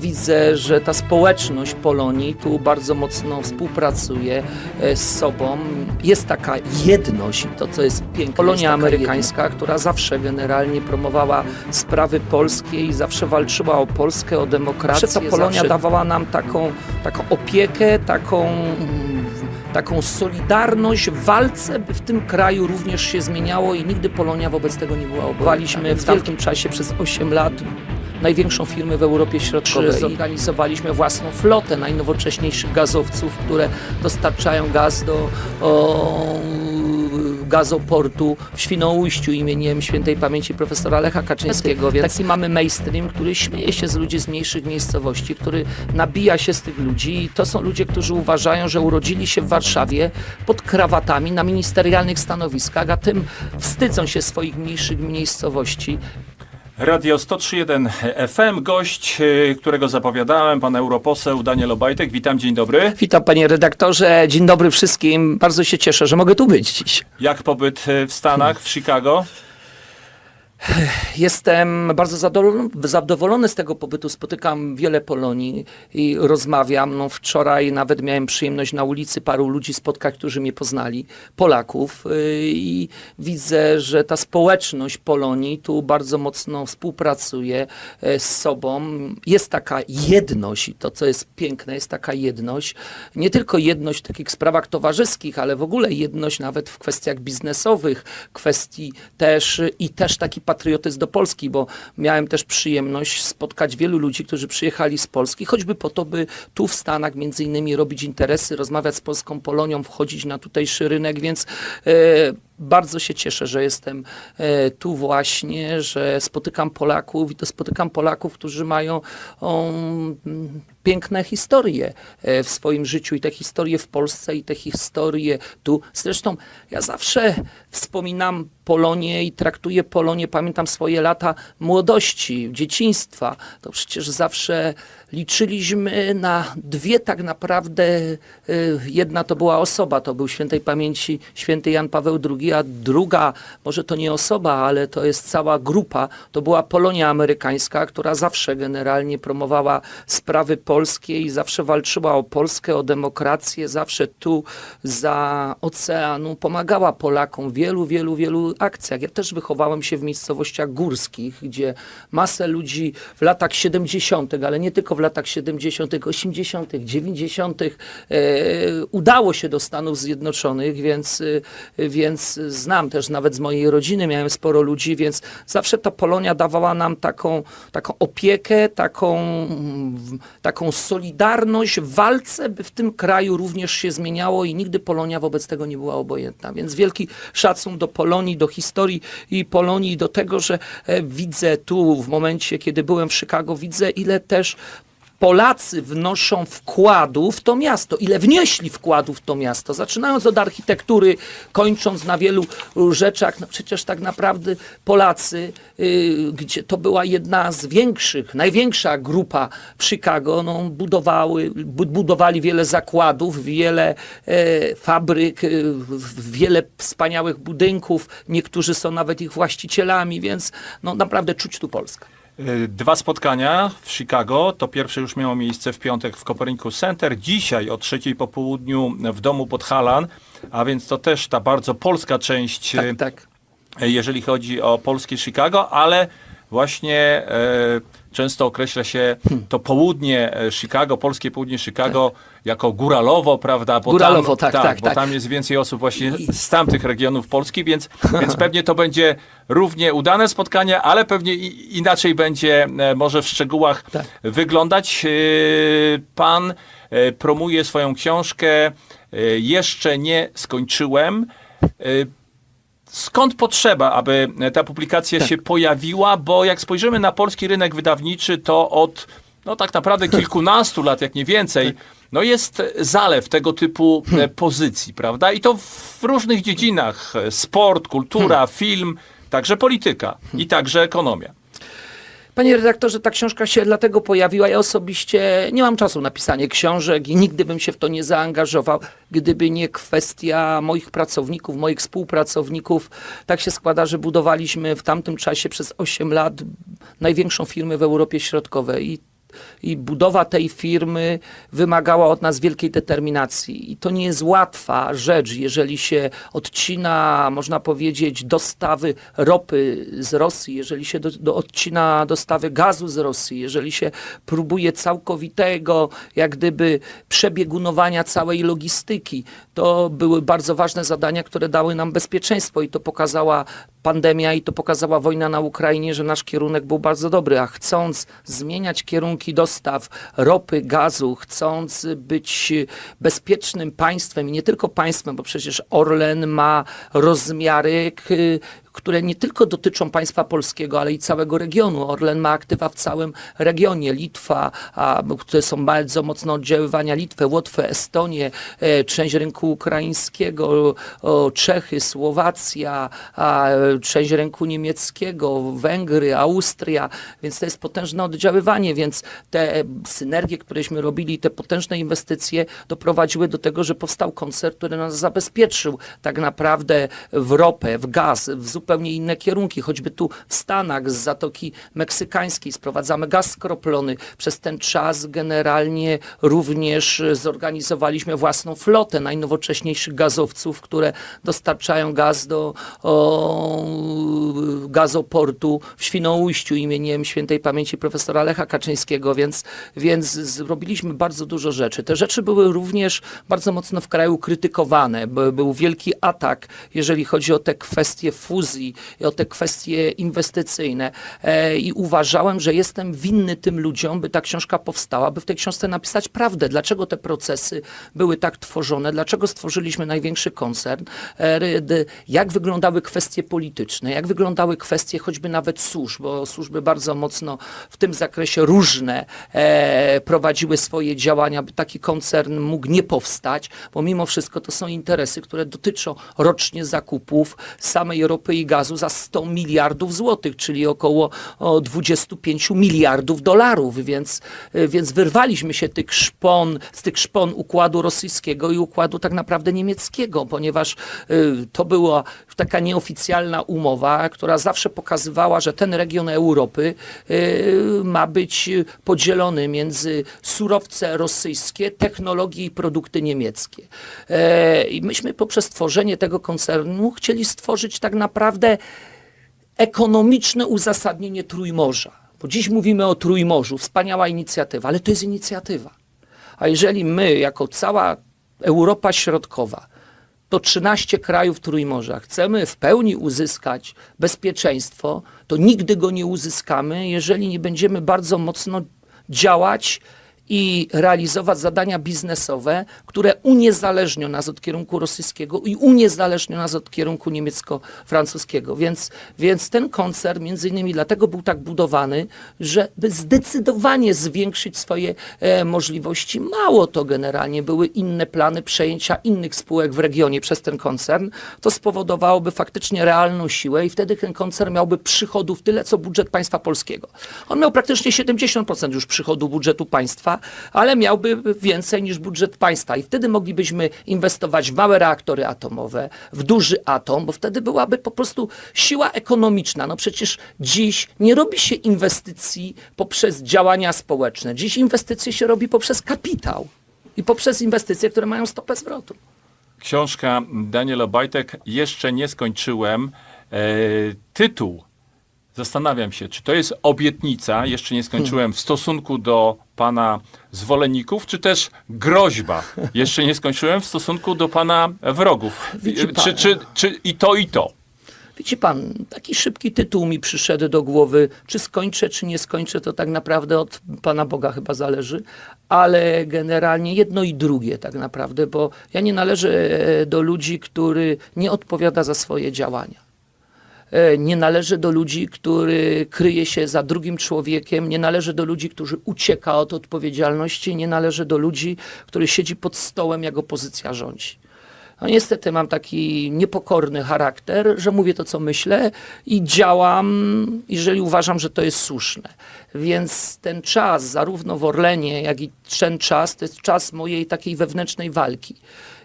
Widzę, że ta społeczność Polonii tu bardzo mocno współpracuje e, z sobą. Jest taka jedność i to, co jest piękne. Polonia amerykańska, która zawsze generalnie promowała sprawy polskie i zawsze walczyła o Polskę, o demokrację. Ta Polonia zawsze- dawała nam taką, taką opiekę, taką taką solidarność w walce, by w tym kraju również się zmieniało i nigdy Polonia wobec tego nie była obywaliśmy w wielkim czasie przez 8 lat największą firmę w Europie Środkowej. Zorganizowaliśmy własną flotę najnowocześniejszych gazowców, które dostarczają gaz do o, gazoportu w Świnoujściu imieniem świętej pamięci profesora Lecha Kaczyńskiego. Więc taki mamy mainstream, który śmieje się z ludzi z mniejszych miejscowości, który nabija się z tych ludzi i to są ludzie, którzy uważają, że urodzili się w Warszawie pod krawatami na ministerialnych stanowiskach, a tym wstydzą się swoich mniejszych miejscowości. Radio 103.1 FM, gość, y, którego zapowiadałem, pan europoseł Daniel Obajtek. Witam, dzień dobry. Witam panie redaktorze, dzień dobry wszystkim. Bardzo się cieszę, że mogę tu być dziś. Jak pobyt y, w Stanach, w Chicago? Jestem bardzo zadowolony, z tego pobytu. Spotykam wiele Polonii i rozmawiam. No, wczoraj nawet miałem przyjemność na ulicy paru ludzi spotkać, którzy mnie poznali, Polaków. Yy, I widzę, że ta społeczność Polonii tu bardzo mocno współpracuje e, z sobą. Jest taka jedność i to, co jest piękne, jest taka jedność. Nie tylko jedność w takich sprawach towarzyskich, ale w ogóle jedność nawet w kwestiach biznesowych, kwestii też i też taki patriotyzm do Polski, bo miałem też przyjemność spotkać wielu ludzi, którzy przyjechali z Polski, choćby po to, by tu w Stanach między innymi robić interesy, rozmawiać z polską Polonią, wchodzić na tutejszy rynek, więc e, bardzo się cieszę, że jestem e, tu właśnie, że spotykam Polaków i to spotykam Polaków, którzy mają piękne historie e, w swoim życiu i te historie w Polsce i te historie tu. Zresztą ja zawsze wspominam Polonię i traktuję Polonię, pamiętam swoje lata młodości, dzieciństwa. To przecież zawsze liczyliśmy na dwie tak naprawdę, y, jedna to była osoba, to był świętej pamięci święty Jan Paweł II, a druga, może to nie osoba, ale to jest cała grupa, to była Polonia amerykańska, która zawsze generalnie promowała sprawy polskie i zawsze walczyła o Polskę, o demokrację, zawsze tu za oceanu pomagała Polakom w wielu, wielu, wielu akcjach. Ja też wychowałem się w miejscowościach górskich, gdzie masę ludzi w latach 70., ale nie tylko w latach 70., 80., 90. E, udało się do Stanów Zjednoczonych, więc, e, więc znam też nawet z mojej rodziny, miałem sporo ludzi, więc zawsze ta Polonia dawała nam taką, taką opiekę, taką, taką solidarność w walce, by w tym kraju również się zmieniało i nigdy Polonia wobec tego nie była obojętna. Więc wielki szacun do Polonii, do historii i Polonii, do tego, że e, widzę tu w momencie, kiedy byłem w Chicago, widzę ile też Polacy wnoszą wkładu w to miasto, ile wnieśli wkładu w to miasto, zaczynając od architektury, kończąc na wielu rzeczach. No przecież tak naprawdę Polacy, y, gdzie to była jedna z większych, największa grupa w Chicago, no, budowały, bu- budowali wiele zakładów, wiele e, fabryk, w- wiele wspaniałych budynków, niektórzy są nawet ich właścicielami, więc no, naprawdę czuć tu Polskę. Y, Dwa spotkania w Chicago. To pierwsze już miało miejsce w piątek w Copernicus Center. Dzisiaj o trzeciej po południu w domu pod Halan, a więc to też ta bardzo polska część, y, Tak, tak. jeżeli chodzi o polskie Chicago, ale właśnie e, często określa się to południe e, Chicago, polskie południe Chicago jako góralowo, prawda? Bo Góralowo, tam, tak, tak, bo tak. tam jest więcej osób właśnie z tamtych regionów Polski, więc, więc pewnie to będzie równie udane spotkanie, ale pewnie inaczej będzie e, może w szczegółach Tak. wyglądać. E, Pan promuje swoją książkę Jeszcze nie skończyłem. Skąd potrzeba, aby ta publikacja Tak. się pojawiła? Bo jak spojrzymy na polski rynek wydawniczy, to od no tak naprawdę kilkunastu lat, jak nie więcej, Tak. no jest zalew tego typu Hmm. e, pozycji, prawda? I to w różnych dziedzinach. e, Sport, kultura, Hmm. film, także polityka i także ekonomia. Panie redaktorze, ta książka się dlatego pojawiła. Ja osobiście nie mam czasu na pisanie książek i nigdy bym się w to nie zaangażował, gdyby nie kwestia moich pracowników, moich współpracowników. Tak się składa, że budowaliśmy w tamtym czasie przez 8 lat największą firmę w Europie Środkowej i i budowa tej firmy wymagała od nas wielkiej determinacji. I to nie jest łatwa rzecz, jeżeli się odcina, można powiedzieć, dostawy ropy z Rosji, jeżeli się do, do odcina dostawy gazu z Rosji, jeżeli się próbuje całkowitego, jak gdyby, przebiegunowania całej logistyki. To były bardzo ważne zadania, które dały nam bezpieczeństwo i to pokazała pandemia i to pokazała wojna na Ukrainie, że nasz kierunek był bardzo dobry, a chcąc zmieniać kierunki dostaw ropy, gazu, chcąc być bezpiecznym państwem i nie tylko państwem, bo przecież Orlen ma rozmiary, które nie tylko dotyczą państwa polskiego, ale i całego regionu. Orlen ma aktywa w całym regionie. Litwa, a, które są bardzo mocno oddziaływania Litwę, Łotwę, Estonię, e, część rynku ukraińskiego, o, Czechy, Słowacja, a, część rynku niemieckiego, Węgry, Austria, więc to jest potężne oddziaływanie, więc te synergie, któreśmy robili, te potężne inwestycje doprowadziły do tego, że powstał koncern, który nas zabezpieczył tak naprawdę w ropę, w gaz, w zupełnie inne kierunki, choćby tu w Stanach z Zatoki Meksykańskiej sprowadzamy gaz skroplony. Przez ten czas generalnie również zorganizowaliśmy własną flotę najnowocześniejszych gazowców, które dostarczają gaz do o, gazoportu w Świnoujściu imieniem świętej pamięci profesora Lecha Kaczyńskiego, więc, więc zrobiliśmy bardzo dużo rzeczy. Te rzeczy były również bardzo mocno w kraju krytykowane. By- Był wielki atak, jeżeli chodzi o te kwestie fuzji i o te kwestie inwestycyjne. E, I uważałem, że jestem winny tym ludziom, by ta książka powstała, by w tej książce napisać prawdę. Dlaczego te procesy były tak tworzone? Dlaczego stworzyliśmy największy koncern? E, Jak wyglądały kwestie polityczne? Jak wyglądały kwestie choćby nawet służb? Bo służby bardzo mocno w tym zakresie różne e, prowadziły swoje działania, by taki koncern mógł nie powstać, bo mimo wszystko to są interesy, które dotyczą rocznie zakupów samej ropy i gazu za 100 miliardów złotych, czyli około o 25 miliardów dolarów, więc, e, więc wyrwaliśmy się tych szpon, z tych szpon układu rosyjskiego i układu tak naprawdę niemieckiego, ponieważ y, to była taka nieoficjalna umowa, która zawsze pokazywała, że ten region Europy y, ma być podzielony między surowce rosyjskie, technologie i produkty niemieckie. E, I myśmy poprzez tworzenie tego koncernu chcieli stworzyć tak naprawdę ekonomiczne uzasadnienie Trójmorza. Bo dziś mówimy o Trójmorzu, wspaniała inicjatywa, ale to jest inicjatywa. A jeżeli my, jako cała Europa Środkowa, to 13 krajów Trójmorza, chcemy w pełni uzyskać bezpieczeństwo, to nigdy go nie uzyskamy, jeżeli nie będziemy bardzo mocno działać i realizować zadania biznesowe, które uniezależnią nas od kierunku rosyjskiego i uniezależnią nas od kierunku niemiecko-francuskiego. Więc, więc ten koncern między innymi dlatego był tak budowany, żeby zdecydowanie zwiększyć swoje e, możliwości. Mało to generalnie były inne plany przejęcia innych spółek w regionie przez ten koncern. To spowodowałoby faktycznie realną siłę i wtedy ten koncern miałby przychodów tyle, co budżet państwa polskiego. On miał praktycznie 70% już przychodu budżetu państwa, ale miałby więcej niż budżet państwa i wtedy moglibyśmy inwestować w małe reaktory atomowe, w duży atom, bo wtedy byłaby po prostu siła ekonomiczna. No przecież dziś nie robi się inwestycji poprzez działania społeczne. Dziś inwestycje się robi poprzez kapitał i poprzez inwestycje, które mają stopę zwrotu. Książka Daniel Obajtek, jeszcze nie skończyłem. E, tytuł. Zastanawiam się, czy to jest obietnica, jeszcze nie skończyłem, w stosunku do pana zwolenników, czy też groźba, jeszcze nie skończyłem, w stosunku do pana wrogów. Pan. Czy, czy, czy i to, i to. Widzi pan, taki szybki tytuł mi przyszedł do głowy. Czy skończę, czy nie skończę, to tak naprawdę od Pana Boga chyba zależy, ale generalnie jedno i drugie tak naprawdę, bo ja nie należę e, do ludzi, który nie odpowiada za swoje działania. E, Nie należy do ludzi, który kryje się za drugim człowiekiem, nie należy do ludzi, którzy ucieka od odpowiedzialności, nie należy do ludzi, który siedzi pod stołem, jak opozycja rządzi. No niestety mam taki niepokorny charakter, że mówię to, co myślę i działam, jeżeli uważam, że to jest słuszne. Więc ten czas, zarówno w Orlenie, jak i ten czas, to jest czas mojej takiej wewnętrznej walki.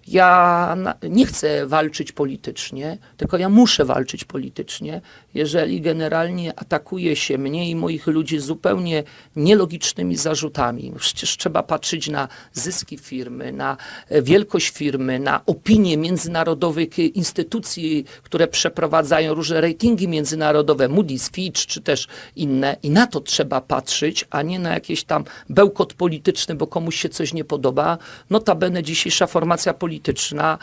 Ja nie chcę walczyć politycznie, tylko ja muszę walczyć politycznie, jeżeli generalnie atakuje się mnie i moich ludzi zupełnie nielogicznymi zarzutami. Przecież trzeba patrzeć na zyski firmy, na e, wielkość firmy, na opinie międzynarodowych instytucji, które przeprowadzają różne ratingi międzynarodowe, Moody's, Fitch czy też inne. I na to trzeba patrzeć, a nie na jakiś tam bełkot polityczny, bo komuś się coś nie podoba. Notabene dzisiejsza formacja polityczna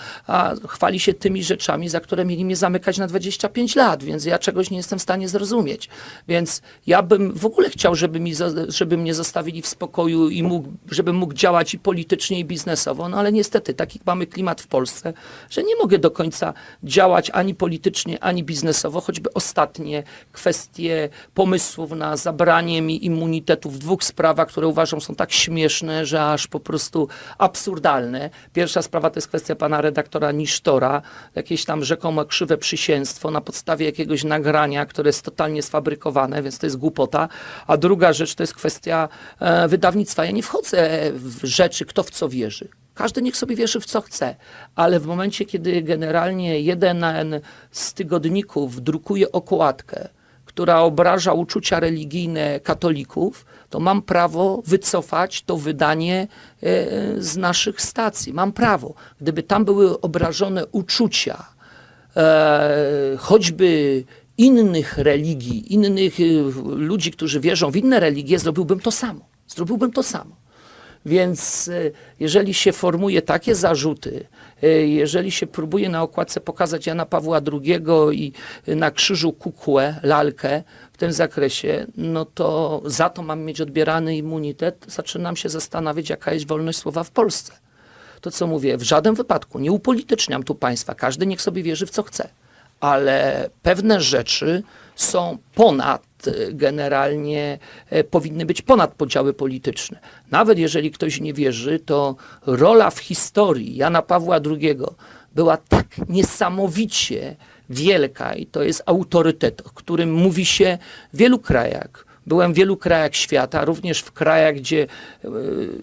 chwali się tymi rzeczami, za które mieli mnie zamykać na 25 lat, więc ja czegoś nie jestem w stanie zrozumieć. Więc ja bym w ogóle chciał, żeby, mi, żeby mnie zostawili w spokoju i mógł, żebym mógł działać i politycznie, i biznesowo, no ale niestety taki mamy klimat w Polsce, że nie mogę do końca działać ani politycznie, ani biznesowo, choćby ostatnie kwestie pomysłów na zabranie mi immunitetu w dwóch sprawach, które uważam są tak śmieszne, że aż po prostu absurdalne. Pierwsza sprawa to jest kwestia pana redaktora Nisztora, jakieś tam rzekomo krzywe przysięstwo na podstawie jakiegoś nagrania, które jest totalnie sfabrykowane, więc to jest głupota. A druga rzecz to jest kwestia e, wydawnictwa. Ja nie wchodzę w rzeczy, kto w co wierzy. Każdy niech sobie wierzy w co chce, ale w momencie, kiedy generalnie jeden z tygodników drukuje okładkę, która obraża uczucia religijne katolików, to mam prawo wycofać to wydanie e, z naszych stacji. Mam prawo. Gdyby tam były obrażone uczucia, e, choćby innych religii, innych e, ludzi, którzy wierzą w inne religie, zrobiłbym to samo. Zrobiłbym to samo. Więc e, jeżeli się formuje takie zarzuty, e, jeżeli się próbuje na okładce pokazać Jana Pawła II i na krzyżu kukłę, lalkę w tym zakresie, no to za to mam mieć odbierany immunitet, zaczynam się zastanawiać, jaka jest wolność słowa w Polsce. To co mówię, w żadnym wypadku nie upolityczniam tu państwa, każdy niech sobie wierzy w co chce, ale pewne rzeczy są ponad e, generalnie e, powinny być ponad podziały polityczne. Nawet jeżeli ktoś nie wierzy, to rola w historii Jana Pawła II była tak niesamowicie wielka i to jest autorytet, o którym mówi się w wielu krajach. Byłem w wielu krajach świata, również w krajach, gdzie, e,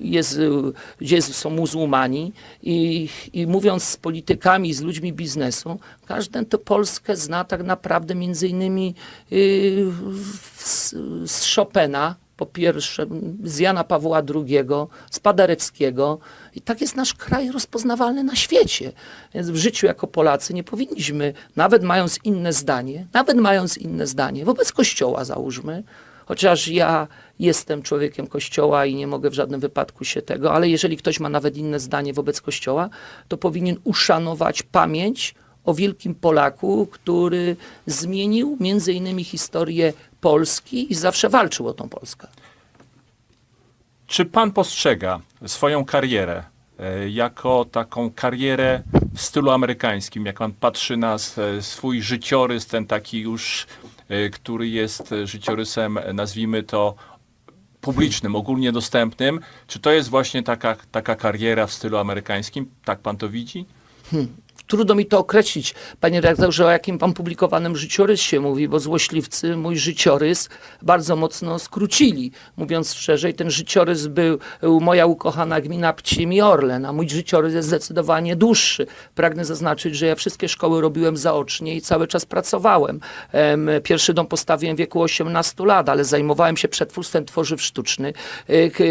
jest, e, gdzie są muzułmani i, i mówiąc z politykami, z ludźmi biznesu, każdy to Polskę zna tak naprawdę między innymi y, z, z Chopina, po pierwsze, z Jana Pawła II, z Paderewskiego. I tak jest nasz kraj rozpoznawalny na świecie. Więc w życiu jako Polacy nie powinniśmy, nawet mając inne zdanie, nawet mając inne zdanie, wobec Kościoła załóżmy, chociaż ja jestem człowiekiem Kościoła i nie mogę w żadnym wypadku się tego, ale jeżeli ktoś ma nawet inne zdanie wobec Kościoła, to powinien uszanować pamięć o wielkim Polaku, który zmienił między innymi historię Polski i zawsze walczył o tą Polskę. Czy pan postrzega swoją karierę e, jako taką karierę w stylu amerykańskim? Jak pan patrzy na e, swój życiorys, ten taki już, który jest e, życiorysem, e, nazwijmy to, publicznym, ogólnie dostępnym, czy to jest właśnie taka, taka kariera w stylu amerykańskim? Tak pan to widzi? Trudno mi to określić, panie redaktorze, o jakim pan publikowanym życiorysie mówi, bo złośliwcy mój życiorys bardzo mocno skrócili. Mówiąc szczerze, ten życiorys był moja ukochana gmina Pcim i Orlen, a mój życiorys jest zdecydowanie dłuższy. Pragnę zaznaczyć, że ja wszystkie szkoły robiłem zaocznie i cały czas pracowałem. Em, Pierwszy dom postawiłem w wieku 18 lat, ale zajmowałem się przetwórstwem tworzyw sztucznych.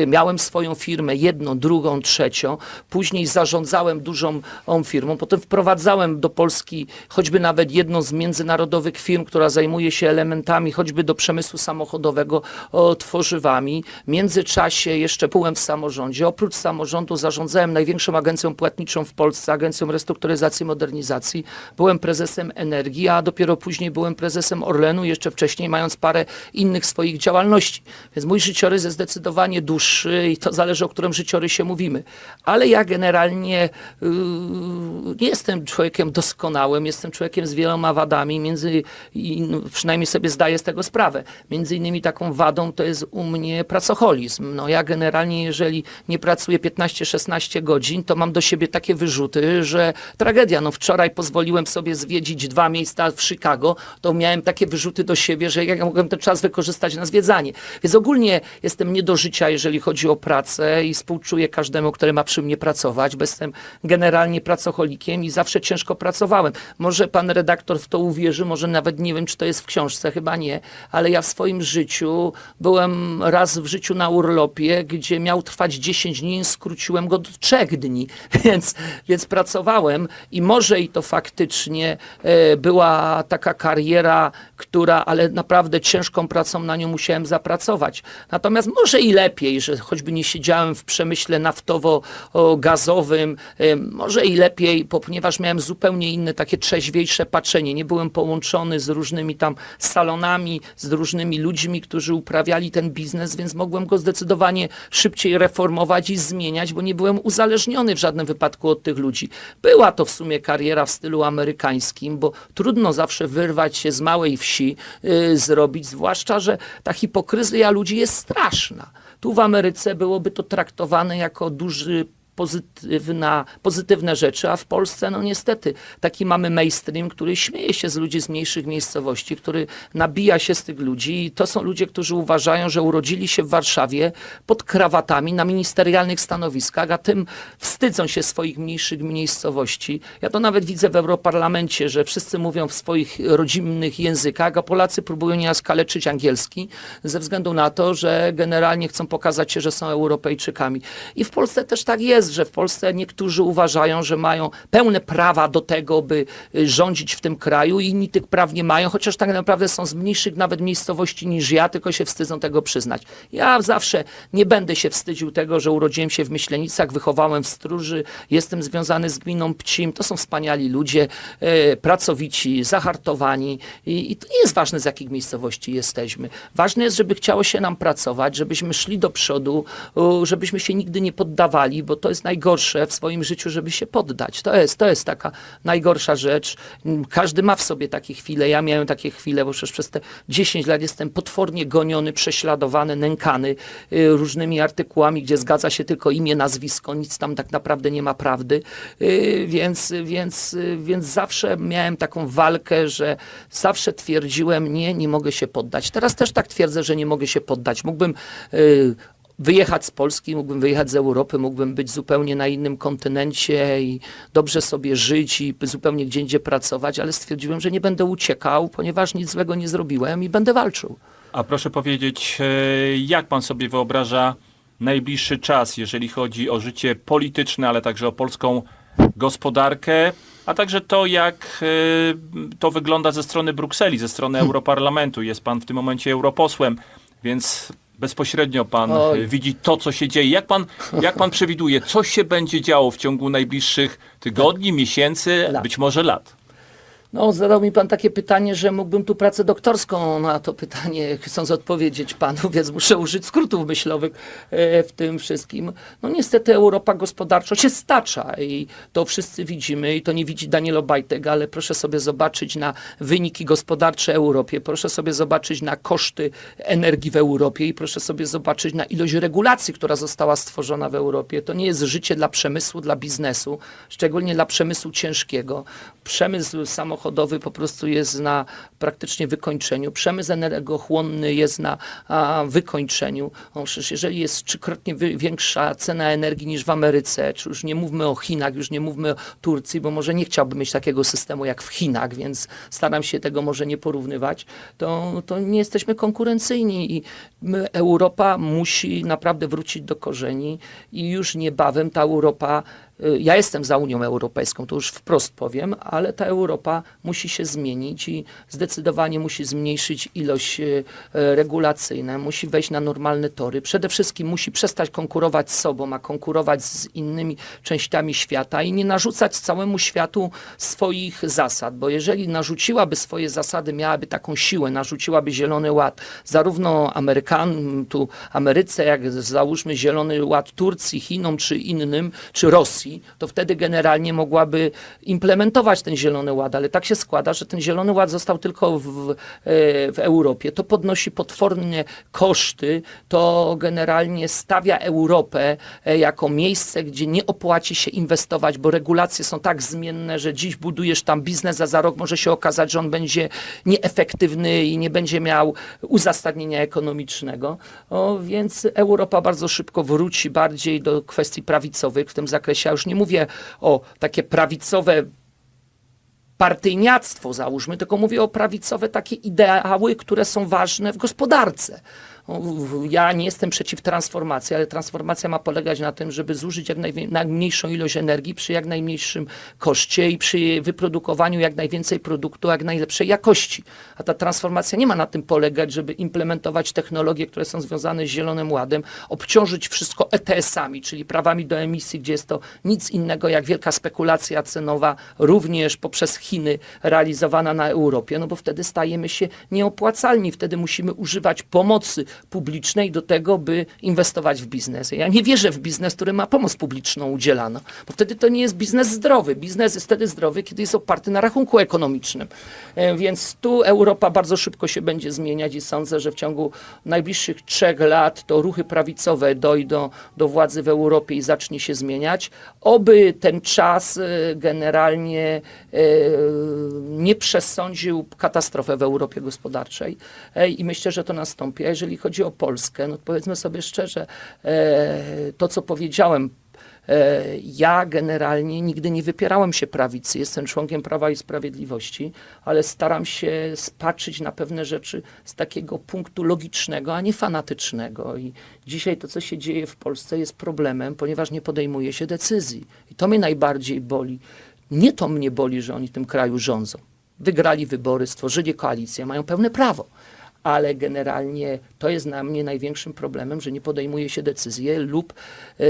Miałem swoją firmę, jedną, drugą, trzecią. Później zarządzałem dużą firmą. Potem wprowadzałem do Polski choćby nawet jedną z międzynarodowych firm, która zajmuje się elementami choćby do przemysłu samochodowego o, tworzywami. W międzyczasie jeszcze byłem w samorządzie. Oprócz samorządu zarządzałem największą agencją płatniczą w Polsce, Agencją Restrukturyzacji i Modernizacji. Byłem prezesem Energii, a dopiero później byłem prezesem Orlenu, jeszcze wcześniej mając parę innych swoich działalności. Więc mój życiorys jest zdecydowanie dłuższy i to zależy, o którym życiorysie mówimy. Ale ja generalnie yy, nie jestem jestem człowiekiem doskonałym, jestem człowiekiem z wieloma wadami, między, i no, przynajmniej sobie zdaję z tego sprawę. Między innymi taką wadą to jest u mnie pracoholizm. No ja generalnie, jeżeli nie pracuję 15-16 godzin, to mam do siebie takie wyrzuty, że tragedia. No wczoraj pozwoliłem sobie zwiedzić dwa miejsca w Chicago, to miałem takie wyrzuty do siebie, że ja mogłem ten czas wykorzystać na zwiedzanie. Więc ogólnie jestem nie do życia, jeżeli chodzi o pracę i współczuję każdemu, który ma przy mnie pracować, bo jestem generalnie pracocholikiem i zawsze ciężko pracowałem. Może pan redaktor w to uwierzy, może nawet nie wiem, czy to jest w książce, chyba nie, ale ja w swoim życiu byłem raz w życiu na urlopie, gdzie miał trwać 10 dni, skróciłem go do 3 dni, więc, więc pracowałem i może i to faktycznie e, była taka kariera, która, ale naprawdę ciężką pracą na nią musiałem zapracować. Natomiast może i lepiej, że choćby nie siedziałem w przemyśle naftowo-gazowym, e, może i lepiej, bo- ponieważ miałem zupełnie inne, takie trzeźwiejsze patrzenie. Nie byłem połączony z różnymi tam salonami, z różnymi ludźmi, którzy uprawiali ten biznes, więc mogłem go zdecydowanie szybciej reformować i zmieniać, bo nie byłem uzależniony w żadnym wypadku od tych ludzi. Była to w sumie kariera w stylu amerykańskim, bo trudno zawsze wyrwać się z małej wsi, y, zrobić, zwłaszcza, że ta hipokryzja ludzi jest straszna. Tu w Ameryce byłoby to traktowane jako duży pozytywna, pozytywne rzeczy, a w Polsce, no niestety, taki mamy mainstream, który śmieje się z ludzi z mniejszych miejscowości, który nabija się z tych ludzi i to są ludzie, którzy uważają, że urodzili się w Warszawie pod krawatami na ministerialnych stanowiskach, a tym wstydzą się swoich mniejszych miejscowości. Ja to nawet widzę w Europarlamencie, że wszyscy mówią w swoich rodzimnych językach, a Polacy próbują nieraz kaleczyć angielski ze względu na to, że generalnie chcą pokazać się, że są Europejczykami. I w Polsce też tak jest, że w Polsce niektórzy uważają, że mają pełne prawa do tego, by y, rządzić w tym kraju, inni tych praw nie mają, chociaż tak naprawdę są z mniejszych nawet miejscowości niż ja, tylko się wstydzą tego przyznać. Ja zawsze nie będę się wstydził tego, że urodziłem się w Myślenicach, wychowałem w Stróży, jestem związany z gminą Pcim. To są wspaniali ludzie, e, pracowici, zahartowani i, i to nie jest ważne, z jakich miejscowości jesteśmy. Ważne jest, żeby chciało się nam pracować, żebyśmy szli do przodu, żebyśmy się nigdy nie poddawali, bo to jest najgorsze w swoim życiu, żeby się poddać. To jest, to jest taka najgorsza rzecz. Każdy ma w sobie takie chwile. Ja miałem takie chwile, bo przecież przez te 10 lat jestem potwornie goniony, prześladowany, nękany y, różnymi artykułami, gdzie zgadza się tylko imię, nazwisko, nic tam tak naprawdę nie ma prawdy. Y, Więc, więc, y, więc zawsze miałem taką walkę, że zawsze twierdziłem, nie, nie mogę się poddać. Teraz też tak twierdzę, że nie mogę się poddać. Mógłbym wyjechać z Polski, mógłbym wyjechać z Europy, mógłbym być zupełnie na innym kontynencie i dobrze sobie żyć i zupełnie gdzie indziej pracować, ale stwierdziłem, że nie będę uciekał, ponieważ nic złego nie zrobiłem i będę walczył. A proszę powiedzieć, e, jak pan sobie wyobraża najbliższy czas, jeżeli chodzi o życie polityczne, ale także o polską gospodarkę, a także to, jak e, to wygląda ze strony Brukseli, ze strony Europarlamentu. Jest pan w tym momencie europosłem, więc bezpośrednio pan Oj. e, widzi to, co się dzieje. Jak pan, jak pan przewiduje, co się będzie działo w ciągu najbliższych tygodni, miesięcy, Lat. być może lat? No, zadał mi pan takie pytanie, że mógłbym tu pracę doktorską na to pytanie, chcąc odpowiedzieć panu, więc muszę użyć skrótów myślowych e, w tym wszystkim. No niestety Europa gospodarczo się stacza i to wszyscy widzimy i to nie widzi Daniel Obajtek, ale proszę sobie zobaczyć na wyniki gospodarcze Europie, proszę sobie zobaczyć na koszty energii w Europie i proszę sobie zobaczyć na ilość regulacji, która została stworzona w Europie. To nie jest życie dla przemysłu, dla biznesu, szczególnie dla przemysłu ciężkiego. Przemysł samochodowy po prostu jest na praktycznie wykończeniu. Przemysł energochłonny jest na a, wykończeniu. O, przecież jeżeli jest trzykrotnie większa cena energii niż w Ameryce, czy już nie mówmy o Chinach, już nie mówmy o Turcji, bo może nie chciałbym mieć takiego systemu jak w Chinach, więc staram się tego może nie porównywać, to, to nie jesteśmy konkurencyjni i my, Europa musi naprawdę wrócić do korzeni i już niebawem ta Europa Ja jestem za Unią Europejską, to już wprost powiem, ale ta Europa musi się zmienić i zdecydowanie musi zmniejszyć ilość y, e, regulacyjne, musi wejść na normalne tory. Przede wszystkim musi przestać konkurować z sobą, a konkurować z innymi częściami świata i nie narzucać całemu światu swoich zasad, bo jeżeli narzuciłaby swoje zasady, miałaby taką siłę, narzuciłaby Zielony Ład zarówno Amerykan, tu Ameryce, jak załóżmy Zielony Ład Turcji, Chinom czy innym, czy Rosji, to wtedy generalnie mogłaby implementować ten Zielony Ład, ale tak się składa, że ten Zielony Ład został tylko w, e, w Europie. To podnosi potwornie koszty, to generalnie stawia Europę e, jako miejsce, gdzie nie opłaci się inwestować, bo regulacje są tak zmienne, że dziś budujesz tam biznes, a za rok może się okazać, że on będzie nieefektywny i nie będzie miał uzasadnienia ekonomicznego. O, więc Europa bardzo szybko wróci bardziej do kwestii prawicowych w tym zakresie. Już nie mówię o takie prawicowe partyjniactwo, załóżmy, tylko mówię o prawicowe takie ideały, które są ważne w gospodarce. O, w- Ja nie jestem przeciw transformacji, ale transformacja ma polegać na tym, żeby zużyć jak najmniejszą ilość energii przy jak najmniejszym koszcie i przy wyprodukowaniu jak najwięcej produktu jak najlepszej jakości. A ta transformacja nie ma na tym polegać, żeby implementować technologie, które są związane z Zielonym Ładem, obciążyć wszystko ETS-ami, czyli prawami do emisji, gdzie jest to nic innego jak wielka spekulacja cenowa, również poprzez Chiny realizowana na Europie, no bo wtedy stajemy się nieopłacalni, wtedy musimy używać pomocy publicznej do tego, by inwestować w biznes. Ja nie wierzę w biznes, który ma pomoc publiczną udzielana, bo wtedy to nie jest biznes zdrowy. Biznes jest wtedy zdrowy, kiedy jest oparty na rachunku ekonomicznym. E, Więc tu Europa bardzo szybko się będzie zmieniać i sądzę, że w ciągu najbliższych trzech lat to ruchy prawicowe dojdą do władzy w Europie i zacznie się zmieniać. Oby ten czas e, generalnie e, nie przesądził katastrofę w Europie gospodarczej i myślę, że to nastąpi. A jeżeli chodzi o Polskę, no powiedzmy sobie szczerze, e, to co powiedziałem, E, Ja generalnie nigdy nie wypierałem się prawicy. Jestem członkiem Prawa i Sprawiedliwości, ale staram się spatrzyć na pewne rzeczy z takiego punktu logicznego, a nie fanatycznego. I dzisiaj to, co się dzieje w Polsce, jest problemem, ponieważ nie podejmuje się decyzji. I to mnie najbardziej boli. Nie to mnie boli, że oni w tym kraju rządzą. Wygrali wybory, stworzyli koalicję, mają pełne prawo ale generalnie to jest dla mnie największym problemem, że nie podejmuje się decyzji lub e,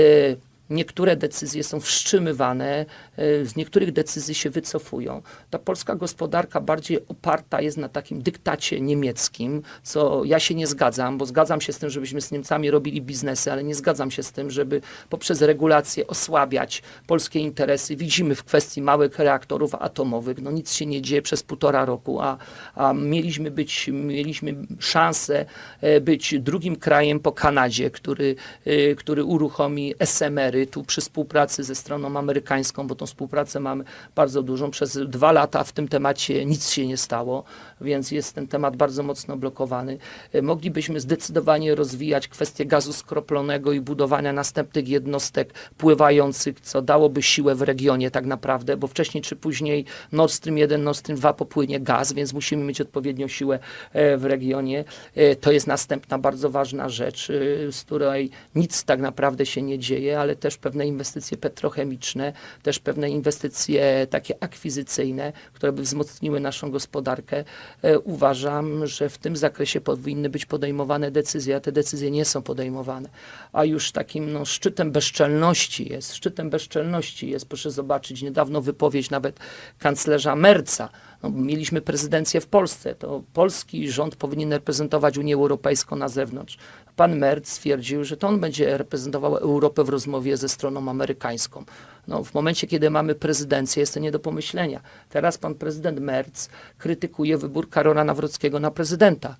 niektóre decyzje są wstrzymywane, e, z niektórych decyzji się wycofują. Ta polska gospodarka bardziej oparta jest na takim dyktacie niemieckim, co ja się nie zgadzam, bo zgadzam się z tym, żebyśmy z Niemcami robili biznesy, ale nie zgadzam się z tym, żeby poprzez regulacje osłabiać polskie interesy. Widzimy w kwestii małych reaktorów atomowych, no nic się nie dzieje przez półtora roku, a, a mieliśmy być, mieliśmy szansę e, być drugim krajem po Kanadzie, który, e, który uruchomi SMR-y tu przy współpracy ze stroną amerykańską, bo tą współpracę mamy bardzo dużą. Przez dwa lata w tym temacie nic się nie stało, więc jest ten temat bardzo mocno blokowany. E, Moglibyśmy zdecydowanie rozwijać kwestię gazu skroplonego i budowania następnych jednostek pływających, co dałoby siłę w regionie tak naprawdę, bo wcześniej czy później Nord Stream 1, Nord Stream 2 popłynie gaz, więc musimy mieć odpowiednią siłę e, w regionie. E, To jest następna bardzo ważna rzecz, z której nic tak naprawdę się nie dzieje, ale też pewne inwestycje petrochemiczne, też pewne inwestycje takie akwizycyjne, które by wzmocniły naszą gospodarkę. E, Uważam, że w tym zakresie powinny być podejmowane decyzje, a te decyzje nie są podejmowane. A już takim no, szczytem bezczelności jest, szczytem bezczelności jest, proszę zobaczyć, niedawno wypowiedź nawet kanclerza Merca, no, mieliśmy prezydencję w Polsce, to polski rząd powinien reprezentować Unię Europejską na zewnątrz. Pan Merz stwierdził, że to on będzie reprezentował Europę w rozmowie ze stroną amerykańską. No, w momencie, kiedy mamy prezydencję, jest to nie do pomyślenia. Teraz pan prezydent Merz krytykuje wybór Karola Nawrockiego na prezydenta.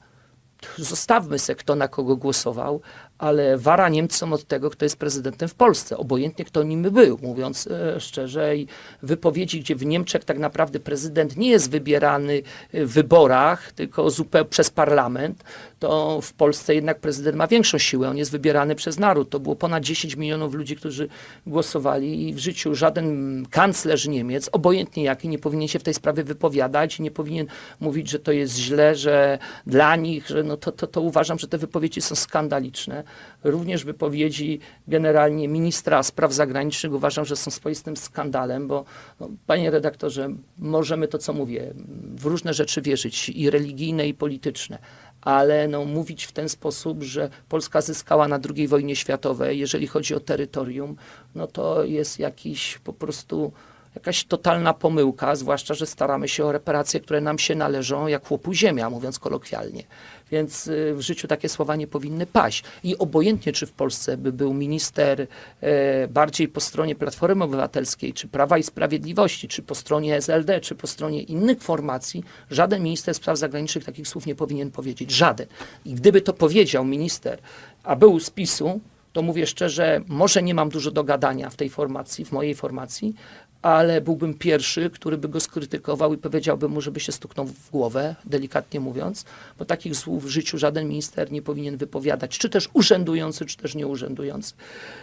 Zostawmy se, kto na kogo głosował, ale wara Niemcom od tego, kto jest prezydentem w Polsce, obojętnie kto nim był, mówiąc e, szczerze. I wypowiedzi, gdzie w Niemczech tak naprawdę prezydent nie jest wybierany e, w wyborach, tylko zupełnie przez parlament, to w Polsce jednak prezydent ma większą siłę. On jest wybierany przez naród. To było ponad 10 milionów ludzi, którzy głosowali i w życiu żaden kanclerz Niemiec, obojętnie jaki, nie powinien się w tej sprawie wypowiadać, nie powinien mówić, że to jest źle, że dla nich, że no to, to, to uważam, że te wypowiedzi są skandaliczne. Również wypowiedzi generalnie ministra spraw zagranicznych. Uważam, że są swoistym skandalem, bo no, panie redaktorze, możemy to, co mówię, w różne rzeczy wierzyć i religijne, i polityczne, ale no, mówić w ten sposób, że Polska zyskała na II wojnie światowej, jeżeli chodzi o terytorium, no to jest jakiś po prostu jakaś totalna pomyłka, zwłaszcza, że staramy się o reparacje, które nam się należą, jak chłopu ziemia, mówiąc kolokwialnie. Więc y, w życiu takie słowa nie powinny paść. I obojętnie, czy w Polsce by był minister e, bardziej po stronie Platformy Obywatelskiej, czy Prawa i Sprawiedliwości, czy po stronie SLD, czy po stronie innych formacji, żaden minister spraw zagranicznych takich słów nie powinien powiedzieć. Żaden. I gdyby to powiedział minister, a był z PiSu, to mówię szczerze, może nie mam dużo do gadania w tej formacji, w mojej formacji, ale byłbym pierwszy, który by go skrytykował i powiedziałby mu, żeby się stuknął w głowę, delikatnie mówiąc, bo takich słów w życiu żaden minister nie powinien wypowiadać, czy też urzędujący, czy też nieurzędujący.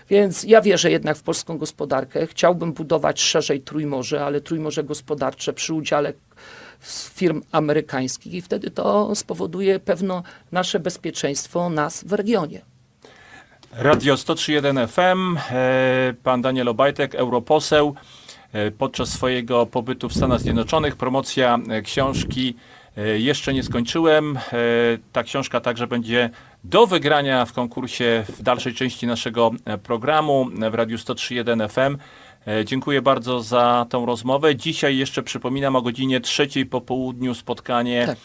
Więc ja wierzę jednak w polską gospodarkę. Chciałbym budować szerzej Trójmorze, ale Trójmorze gospodarcze przy udziale firm amerykańskich i wtedy to spowoduje pewno nasze bezpieczeństwo nas w regionie. Radio 103.1 FM, e, pan Daniel Obajtek, europoseł, podczas swojego pobytu w Stanach Zjednoczonych, promocja e, książki e, Jeszcze nie skończyłem. E, Ta książka także będzie do wygrania w konkursie w dalszej części naszego e, programu e, w Radiu 103.1 FM. E, Dziękuję bardzo za tą rozmowę. Dzisiaj jeszcze przypominam o godzinie trzeciej po południu spotkanie Tak. e,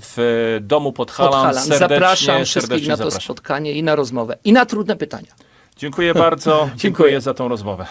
w domu. Podhalan. Serdecznie, Zapraszam wszystkich na to zapraszam. spotkanie i na rozmowę. I na trudne pytania. Dziękuję bardzo. Dziękuję za tą rozmowę.